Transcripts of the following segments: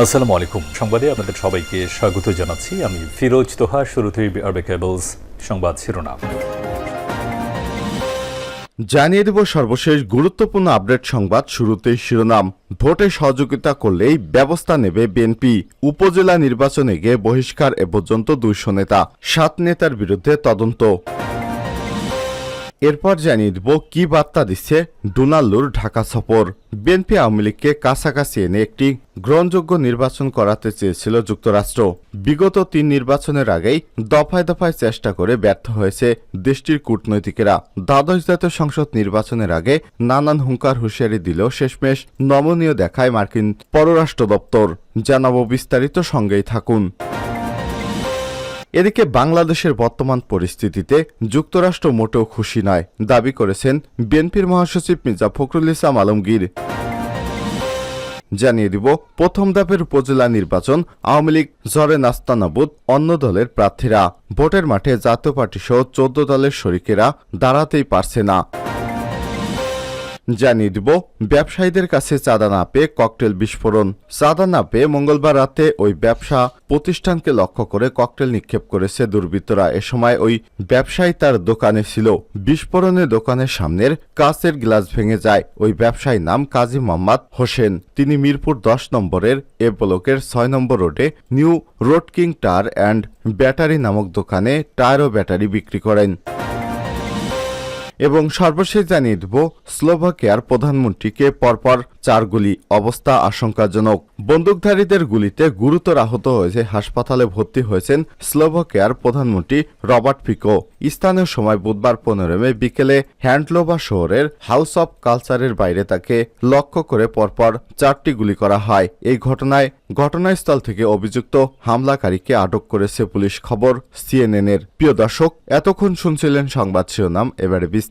আসসালামু আলাইকুম। সংবাদে আপনাদের সবাইকে স্বাগত জানাচ্ছি। আমি ফিরোজ তোহা, শুরুতেই আরবে কেবলস সংবাদ শিরোনাম। জানিয়ে দেব সর্বশেষ গুরুত্বপূর্ণ আপডেট সংবাদ শুরুতেই শিরোনাম। ভোটে সহযোগিতা করলেই ব্যবস্থা নেবে বিএনপি। উপজেলা নির্বাচনে গিয়ে বহিষ্কার এ পর্যন্ত দুইশো নেতা। সাত নেতার বিরুদ্ধে তদন্ত। এরপর জানিয়ে দেব কি বার্তা দিচ্ছে ডোনাল্ডুর ঢাকা সফর। বিএনপি আওয়ামী লীগকে কাছাকাছি এনে একটি গ্রহণযোগ্য নির্বাচন করাতে চেয়েছিল যুক্তরাষ্ট্র। বিগত তিন নির্বাচনের আগেই দফায় দফায় চেষ্টা করে ব্যর্থ হয়েছে দেশটির কূটনৈতিকেরা। দ্বাদশ জাতীয় সংসদ নির্বাচনের আগে নানান হুঙ্কার হুঁশিয়ারি দিলেও শেষমেশ নমনীয় দেখায় মার্কিন পররাষ্ট্র দপ্তর। জানাব বিস্তারিত সঙ্গেই থাকুন। এদিকে বাংলাদেশের বর্তমান পরিস্থিতিতে যুক্তরাষ্ট্র মোটেও খুশি নয়, দাবি করেছেন বিএনপির মহাসচিব মির্জা ফখরুল ইসলাম আলমগীর। জানিয়ে দিব, প্রথম ধাপের উপজেলা নির্বাচন আওয়ামী লীগ জরে নাস্তানাবুদ অন্য দলের প্রার্থীরা। ভোটের মাঠে জাতীয় পার্টি সহ চোদ্দ দলের শরিকেরা দাঁড়াতেই পারছে না। জানিয়ে দিব, ব্যবসায়ীদের কাছে চাঁদা না পেয়ে ককটেল বিস্ফোরণ। চাঁদা না পেয়ে মঙ্গলবার রাতে ওই ব্যবসা প্রতিষ্ঠানকে লক্ষ্য করে ককটেল নিক্ষেপ করেছে দুর্বৃত্তরা। এ সময় ওই ব্যবসায়ী তার দোকানে ছিল। বিস্ফোরণে দোকানের সামনের কাঁচের গ্লাস ভেঙে যায়। ওই ব্যবসায়ীর নাম কাজী মোহাম্মদ হোসেন। তিনি মিরপুর দশ নম্বরের এ ব্লকের ছয় নম্বর রোডে new road king tyre and battery নামক দোকানে টায়ার ও ব্যাটারি বিক্রি করেন। এবং সর্বশেষ জানিয়ে দেব, স্লোভাকিয়ার প্রধানমন্ত্রীকে পরপর চার গুলি। অবস্থা আশঙ্কাজনক। বন্দুকধারীদের গুলিতে গুরুতর আহত হয়েছে, হাসপাতালে ভর্তি হয়েছেন স্লোভাকিয়ার প্রধানমন্ত্রী রবার্ট ফিকো। স্থানীয় সময় বুধবার পনেরো মে বিকেলে হ্যান্ডলোভা শহরের হাউস অব কালচারের বাইরে তাকে লক্ষ্য করে পরপর চারটি গুলি করা হয়। এই ঘটনায়, ঘটনাস্থল থেকে অভিযুক্ত হামলাকারীকে আটক করেছে পুলিশ খবর সিএনএন এর প্রিয় দর্শক, এতক্ষণ শুনছিলেন সংবাদ শিরোনাম, এবারে বিস্তারিত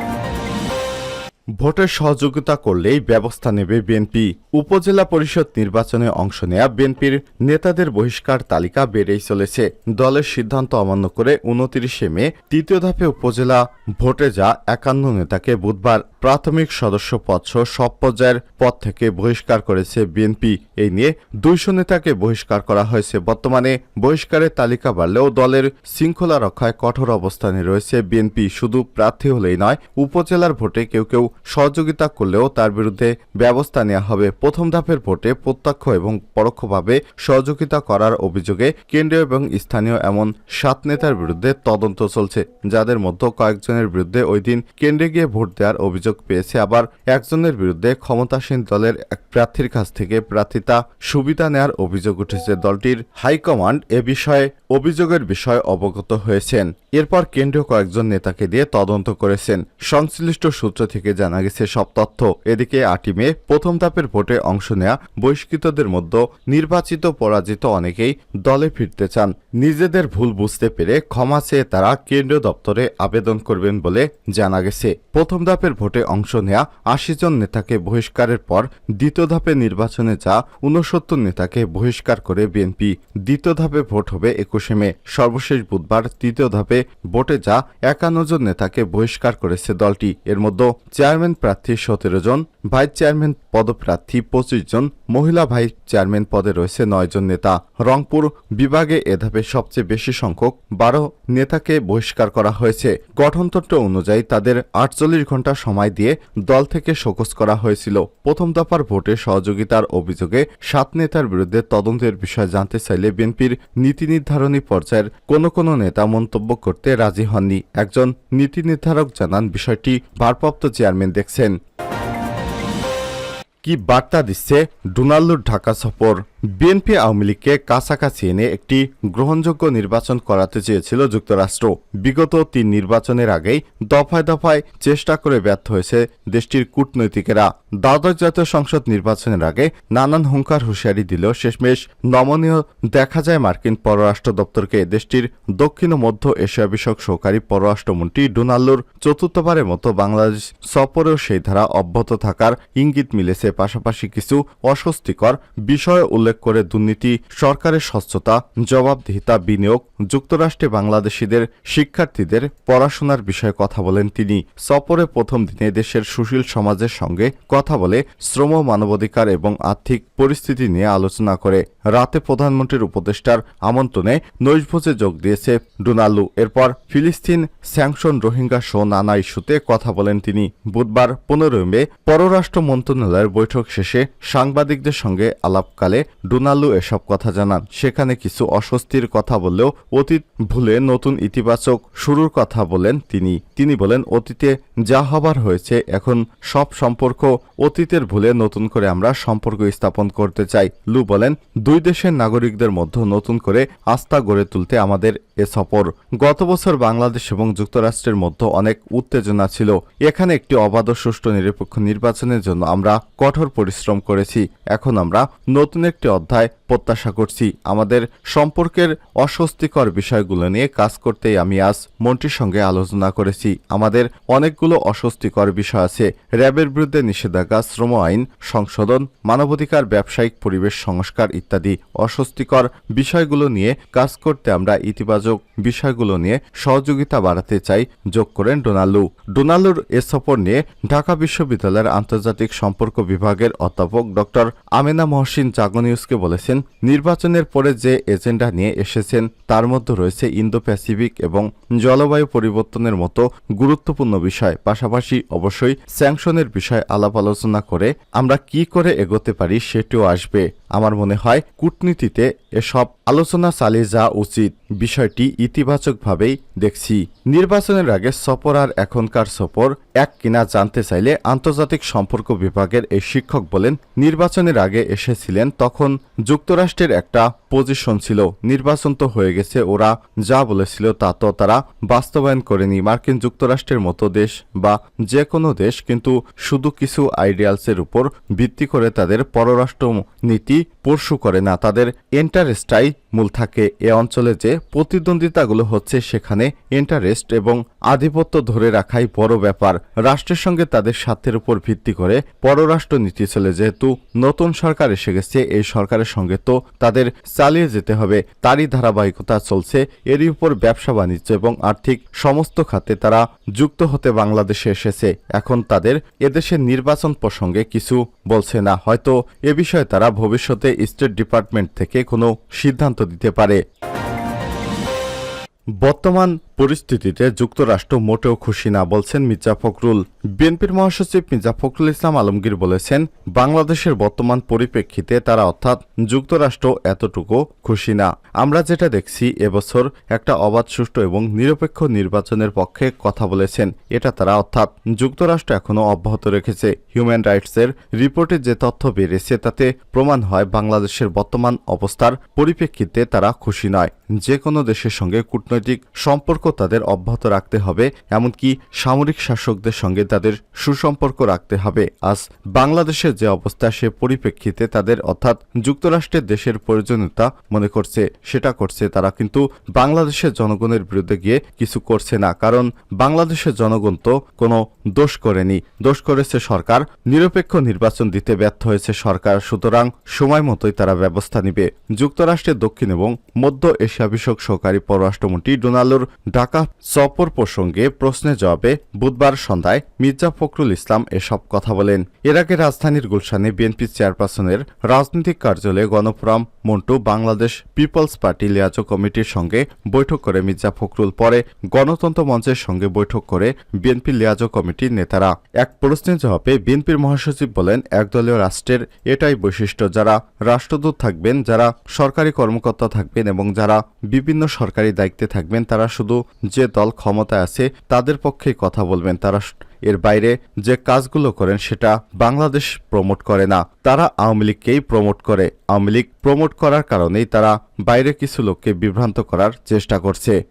ভোটের সহযোগিতা করলেই ব্যবস্থা নেবে বিএনপি। উপজেলা পরিষদ নির্বাচনে অংশ নেয়া বিএনপির নেতাদের বহিষ্কার তালিকা বেড়েই চলেছে। দলের সিদ্ধান্ত অমান্য করে উনত্রিশে মে, তৃতীয় ধাপে উপজেলা ভোটে যা একান্ন নেতাকে বুধবার প্রাথমিক সদস্য পদ সহ সব পর্যায়ের পদ থেকে বহিষ্কার করেছে বিএনপি। এই নিয়ে দুইশো নেতাকে বহিষ্কার করা হয়েছে। বর্তমানে বহিষ্কারের তালিকা বাড়লেও দলের শৃঙ্খলা রক্ষায় কঠোর অবস্থানে রয়েছে বিএনপি। শুধু প্রার্থী হলেই নয়, উপজেলার ভোটে কেউ কেউ সহযোগিতা করলেও তার বিরুদ্ধে ব্যবস্থা নেওয়া হবে। প্রথম ধাপের ভোটে প্রত্যক্ষ এবং পরোক্ষভাবে সহযোগিতা করার অভিযোগে কেন্দ্রীয় এবং স্থানীয় এমন সাত নেতার বিরুদ্ধে তদন্ত চলছে, যাদের মধ্যে কয়েকজনের বিরুদ্ধে ওই দিন কেন্দ্রে গিয়ে ভোট দেওয়ার অভিযোগ পেয়েছে। আবার একজনের বিরুদ্ধে ক্ষমতাসীন দলের এক প্রার্থীর কাছ থেকে প্রার্থিতা সুবিধা নেয়ার অভিযোগ উঠেছে। দলটির হাইকমান্ড এ বিষয়ে অভিযোগের বিষয়ে অবগত হয়েছেন। এরপর কেন্দ্রীয় কয়েকজন নেতাকে দিয়ে তদন্ত করেছেন। সংশ্লিষ্ট সূত্র থেকে জানা গেছে সব তথ্য। এদিকে আটই মে, প্রথম ধাপের ভোটে অংশ নেয়া বহিষ্কৃতদের মধ্যে নির্বাচিত পরাজিত অনেকেই দলে ফিরতে চান। নিজেদের ভুল বুঝতে পেরে ক্ষমা চেয়ে তারা কেন্দ্রীয় দপ্তরে আবেদন করবেন বলে জানা গেছে। প্রথম ধাপের ভোটে অংশ নেয়া আশি জন নেতাকে বহিষ্কারের পর দ্বিতীয় ধাপে নির্বাচনে যা উনসত্তর নেতাকে বহিষ্কার করে বিএনপি। দ্বিতীয় ধাপে ভোট হবে একুশে মে। সর্বশেষ বুধবার তৃতীয় ধাপে ভোটে যা একান্ন জন নেতাকে বহিষ্কার করেছে দলটি। এর মধ্যে চেয়ারম্যান প্রার্থী সতেরো জন, ভাইস চেয়ারম্যান পদপ্রার্থী পঁচিশ জন, মহিলা ভাইস চেয়ারম্যান পদে রয়েছে নয় জন নেতা। রংপুর বিভাগে এ ধাপে সবচেয়ে বেশি সংখ্যক বারো নেতাকে বহিষ্কার করা হয়েছে। গঠনতন্ত্র অনুযায়ী তাদের আটচল্লিশ ঘণ্টা সময় দিয়ে দল থেকে শোকজ করা হয়েছিল। প্রথম দফার ভোটে সহযোগিতার অভিযোগে সাত নেতার বিরুদ্ধে তদন্তের বিষয় জানতে চাইলে বিএনপির নীতি নির্ধারণী পর্যায়ের কোনো কোনো নেতা মন্তব্য করতে রাজি হননি। একজন নীতি নির্ধারক জানান, বিষয়টি ভারপ্রাপ্ত চেয়ারম্যান দেখছেন। কি বার্তা দিচ্ছে ডোনাল্ডোর ঢাকা সফর? বিএনপি আওয়ামী লীগকে কাছাকাছি এনে একটি গ্রহণযোগ্য নির্বাচন করাতে চেয়েছিল যুক্তরাষ্ট্র। বিগত তিন নির্বাচনের আগেই দফায় দফায় চেষ্টা করে ব্যর্থ হয়েছে দেশটির কূটনৈতিকেরা। দ্বাদশ জাতীয় সংসদ নির্বাচনের আগে নানান হুঙ্কার হুঁশিয়ারি দিলেও শেষমেশ নমনীয় দেখা যায় মার্কিন পররাষ্ট্র দপ্তরকে। দেশটির দক্ষিণ ও মধ্য এশিয়া বিষয়ক সহকারী পররাষ্ট্রমন্ত্রী ডোনাল্ডোর চতুর্থবারের মতো বাংলাদেশ সফরেও সেই ধারা অব্যাহত থাকার ইঙ্গিত মিলেছে। পাশাপাশি কিছু অস্বস্তিকর বিষয় উল্লেখ করে দুর্নীতি, সরকারের স্বচ্ছতা, জবাবদিহিতা বিনিয়োগ, যুক্তরাষ্ট্রে বাংলাদেশিদের শিক্ষার্থীদের পড়াশোনার বিষয়ে কথা বলেন তিনি। সফরে প্রথম দিনে দেশের সুশীল সমাজের সঙ্গে কথা বলে শ্রম, মানবাধিকার এবং আর্থিক পরিস্থিতি নিয়ে আলোচনা করে। রাতে প্রধানমন্ত্রীর উপদেষ্টার আমন্ত্রণে নৈশভোজে যোগ দিয়েছে ডোনাল্ডু এরপর ফিলিস্তিন স্যাংশন রোহিঙ্গা সহ নানা ইস্যুতে কথা বলেন তিনি। বুধবার পনেরোই মে পররাষ্ট্র মন্ত্রণালয়ের বৈঠক শেষে সাংবাদিকদের সঙ্গে আলাপকালে ডোনাল্ডু এসব কথা জানান। সেখানে কিছু অস্বস্তির কথা বললেও অতীত ভুলে নতুন ইতিবাচক শুরুর কথা বলেন তিনি। তিনি বলেন, অতীতে যা হবার হয়েছে, এখন সব সম্পর্ক অতীতের ভুলে নতুন করে আমরা সম্পর্ক স্থাপন করতে চাই। লু বলেন, দুই দেশের নাগরিকদের মধ্যে নতুন করে আস্থা গড়ে তুলতে আমাদের এ সফর। গত বছর বাংলাদেশ এবং যুক্তরাষ্ট্রের মধ্যে অনেক উত্তেজনা ছিল। এখানে একটি অবাধ সুষ্ঠু নিরপেক্ষ নির্বাচনের জন্য আমরা কঠোর পরিশ্রম করেছি। এখন আমরা নতুন একটি অধ্যায় প্রত্যাশা করছি। আমাদের সম্পর্কের অস্বস্তিকর বিষয়গুলো নিয়ে কাজ করতেই আমি আজ মন্ত্রীর সঙ্গে আলোচনা করেছি। আমাদের অনেকগুলো অস্বস্তিকর বিষয় আছে। র্যাবের বিরুদ্ধে নিষেধাজ্ঞা, শ্রম আইন, সংশোধন, মানবাধিকার, ব্যবসায়িক পরিবেশ সংস্কার ইত্যাদি অস্বস্তিকর বিষয়গুলো নিয়ে কাজ করতে আমরা ইতিবাচক বিষয়গুলো নিয়ে সহযোগিতা বাড়াতে চাই। যোগ করেন ডোনাল্ডু ডোনাল্ডুর এ সফর নিয়ে ঢাকা বিশ্ববিদ্যালয়ের আন্তর্জাতিক সম্পর্ক বিভাগের অধ্যাপক ডক্টর আমেনা মহসিন জাগনিউসকে বলেছেন, নির্বাচনের পরে যে এজেন্ডা নিয়ে এসেছেন, তার মধ্যে রয়েছে ইন্দো প্যাসিফিক এবং জলবায়ু পরিবর্তনের মতো গুরুত্বপূর্ণ বিষয়। পাশাপাশি অবশ্যই স্যাংশনের বিষয় আলাপ আলোচনা করে আমরা কি করে এগোতে পারি সেটিও আসবে। আমার মনে হয়, কূটনীতিতে এসব আলোচনা চালিয়ে যাওয়া উচিত। বিষয়টি ইতিবাচকভাবেই দেখছি। নির্বাচনের আগে সফর আর এখনকার সফর এক কিনা জানতে চাইলে আন্তর্জাতিক সম্পর্ক বিভাগের এই শিক্ষক বলেন, নির্বাচনের আগে এসেছিলেন তখন যুক্তরাষ্ট্রের একটা পজিশন ছিল। নির্বাচন তো হয়ে গেছে, ওরা যা বলেছিল তা তো তারা বাস্তবায়ন করেনি। মার্কিন যুক্তরাষ্ট্রের মতো দেশ বা যে কোনো দেশ কিন্তু শুধু কিছু আইডিয়ালসের উপর ভিত্তি করে তাদের পররাষ্ট্র নীতি পরশু করে না, তাদের ইন্টারেস্টটাই মূল থাকে। এ অঞ্চলে যে প্রতিদ্বন্দ্বিতাগুলো হচ্ছে, সেখানে ইন্টারেস্ট এবং আধিপত্য ধরে রাখাই বড় ব্যাপার। রাষ্ট্রের সঙ্গে তাদের স্বার্থের উপর ভিত্তি করে পররাষ্ট্র নীতি চলে। যেহেতু নতুন সরকার এসে গেছে, এই সরকারের সঙ্গে তো তাদের চালিয়ে যেতে হবে। তারই ধারাবাহিকতা চলছে। এরই উপর ব্যবসা বাণিজ্য এবং আর্থিক সমস্ত খাতে তারা যুক্ত হতে বাংলাদেশে এসেছে। এখন তাদের এদেশের নির্বাচন প্রসঙ্গে কিছু বলছে না। হয়তো এ বিষয়ে তারা ভবিষ্যতে স্টেট ডিপার্টমেন্ট থেকে কোনো সিদ্ধান্ত দিতে পারে। বর্তমান পরিস্থিতিতে যুক্তরাষ্ট্র মোটেও খুশি না বলছেন মির্জা ফখরুল। বিএনপির মহাসচিব মির্জা ফখরুল ইসলাম আলমগীর বলেছেন, বাংলাদেশের বর্তমান পরিপ্রেক্ষিতে তারা অর্থাৎ যুক্তরাষ্ট্র এতটুকু খুশি না। আমরা যেটা দেখছি এবছর একটা অবাধ, সুষ্ঠু এবং নিরপেক্ষ নির্বাচনের পক্ষে কথা বলেছেন। এটা তারা অর্থাৎ যুক্তরাষ্ট্র এখনও অব্যাহত রেখেছে। হিউম্যান রাইটসের রিপোর্টে যে তথ্য বেড়েছে তাতে প্রমাণ হয় বাংলাদেশের বর্তমান অবস্থার পরিপ্রেক্ষিতে তারা খুশি নয়। যে কোনো দেশের সঙ্গে কূটনৈতিক সম্পর্ক তাদের অব্যাহত রাখতে হবে, এমনকি সামরিক শাসকদের সঙ্গে তাদের সুসম্পর্ক রাখতে হবে। আজ বাংলাদেশের যে অবস্থা সে পরিপ্রেক্ষিতে তাদের, অর্থাৎ যুক্তরাষ্ট্রের দেশের প্রয়োজনীয়তা মনে করছে, সেটা করছে তারা, কিন্তু বাংলাদেশের জনগণের বিরুদ্ধে গিয়ে কিছু করছে না, কারণ বাংলাদেশের জনগণ তো কোনো দোষ করেনি। দোষ করেছে সরকার, নিরপেক্ষ নির্বাচন দিতে ব্যর্থ হয়েছে সরকার, সুতরাং সময় মতোই তারা ব্যবস্থা নিবে। যুক্তরাষ্ট্রের দক্ষিণ এবং মধ্য এশিয়া বিষয়ক সহকারী পররাষ্ট্রমন্ত্রী ডোনাল্ডোর ঢাকা সফর প্রসঙ্গে প্রশ্নের জবাবে বুধবার সন্ধ্যায় মির্জা ফখরুল ইসলাম এসব কথা বলেন। এর আগে রাজধানীর গুলশানে বিএনপি চেয়ারপারসনের রাজনৈতিক কার্যালয়ে Gano Forum, Montu, Bangladesh people's party liaison কমিটির সঙ্গে বৈঠক করে মির্জা ফখরুল। পরে গণতন্ত্র মঞ্চের সঙ্গে বৈঠক করে বিএনপি লিয়াজো কমিটির নেতারা এক প্রশ্নের জবাবে বিএনপির মহাসচিব বলেন, একদলীয় রাষ্ট্রের এটাই বৈশিষ্ট্য। যারা রাষ্ট্রদূত থাকবেন, যারা সরকারি কর্মকর্তা থাকবেন এবং যারা বিভিন্ন সরকারি দায়িত্বে থাকবেন, তারা শুধু যে দল ক্ষমতায় আছে, তাদের পক্ষেই কথা বলবেন। তারা এর বাইরে যে কাজগুলো করেন, সেটা বাংলাদেশ প্রমোট করে না। তারা আওয়ামী লীগকেই প্রমোট করে। আওয়ামী লীগ প্রমোট করার কারণেই তারা বাইরে কিছু লোককে বিভ্রান্ত করার চেষ্টা করছে।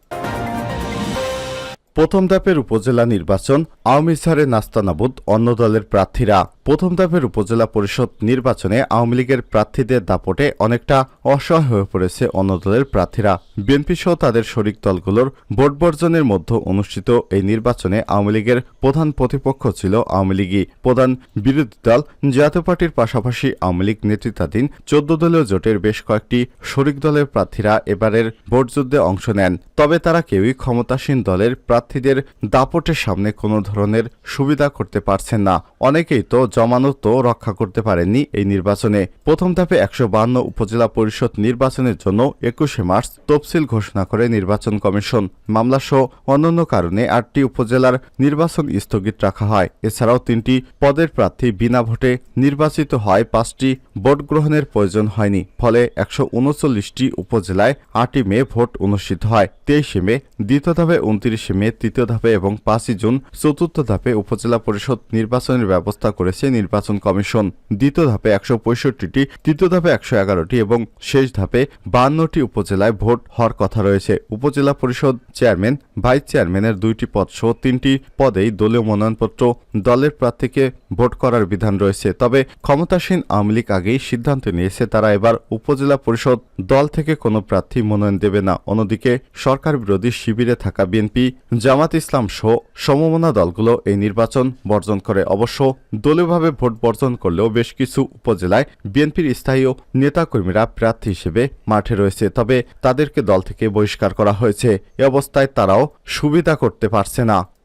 প্রথম ধাপের উপজেলা নির্বাচন আওয়ামী সারে নাস্তানাবুদ অন্য দলের প্রার্থীরা প্রথম ধাপের উপজেলা পরিষদ নির্বাচনে আওয়ামী লীগের প্রার্থীদের দাপটে অনেকটা অসহায় হয়ে পড়েছে অন্য দলের প্রার্থীরা। বিএনপি সহ তাদের শরিক দলগুলোর ভোট বর্জনের মধ্যে অনুষ্ঠিত এই নির্বাচনে আওয়ামী লীগের প্রধান প্রতিপক্ষ ছিল আওয়ামী লীগই। প্রধান বিরোধী দল জাতীয় পার্টির পাশাপাশি আওয়ামী লীগ নেতৃত্বাধীন চোদ্দ দলীয় জোটের বেশ কয়েকটি শরিক দলের প্রার্থীরা এবারের ভোটযুদ্ধে অংশ নেন। তবে তারা কেউই ক্ষমতাসীন দলের প্রার্থীদের দাপটের সামনে কোনো ধরনের সুবিধা করতে পারছেন না। অনেকেই তো জমানত রক্ষা করতে পারেননি এই নির্বাচনে। প্রথম ধাপে একশো উপজেলা পরিষদ নির্বাচনের জন্য একুশে মার্চ তফসিল ঘোষণা করে নির্বাচন কমিশন। মামলাসহ অন্যান্য কারণে আটটি উপজেলার নির্বাচন স্থগিত রাখা হয়। এছাড়াও তিনটি পদের প্রার্থী বিনা ভোটে নির্বাচিত হয়, পাঁচটি ভোট গ্রহণের প্রয়োজন হয়নি। ফলে একশো উনচল্লিশটি উপজেলায় আটই মে ভোট অনুষ্ঠিত হয়। তেইশে মে, দ্বিতীয় ধাপে উনত্রিশে মে, তৃতীয় ধাপে এবং পাঁচই জুন চতুর্থ ধাপে উপজেলা পরিষদ নির্বাচনের ব্যবস্থা করেছে নির্বাচন কমিশন। দ্বিতীয় ধাপে একশো পঁয়ষট্টিটি, তৃতীয় ধাপে একশো এগারোটি এবং শেষ ধাপে বাহান্নটি উপজেলায় ভোট হওয়ার কথা রয়েছে। উপজেলা পরিষদ চেয়ারম্যান, ভাইস চেয়ারম্যানের দুইটি পদ সহ তিনটি পদেই দলীয় মনোনয়নপত্র দলের প্রার্থীকে ভোট করার বিধান রয়েছে। তবে ক্ষমতাসীন আওয়ামী লীগ আগেই সিদ্ধান্ত নিয়েছে, তারা এবার উপজেলা পরিষদ দল থেকে কোনো প্রার্থী মনোনয়ন দেবে না। অন্যদিকে সরকার বিরোধী শিবিরে থাকা বিএনপি, জামাত ইসলাম সহ সমমনা দলগুলো এই নির্বাচন বর্জন করে। অবশ্য দলীয়ভাবে ভোট বর্জন করলেও বেশ কিছু উপজেলায় বিএনপির স্থায়ী নেতাকর্মীরা প্রার্থী হিসেবে মাঠে রয়েছে। তবে তাদেরকে দল থেকে বহিষ্কার করা হয়েছে। এ অবস্থায় তারাও সুবিধা করতে পারছে না।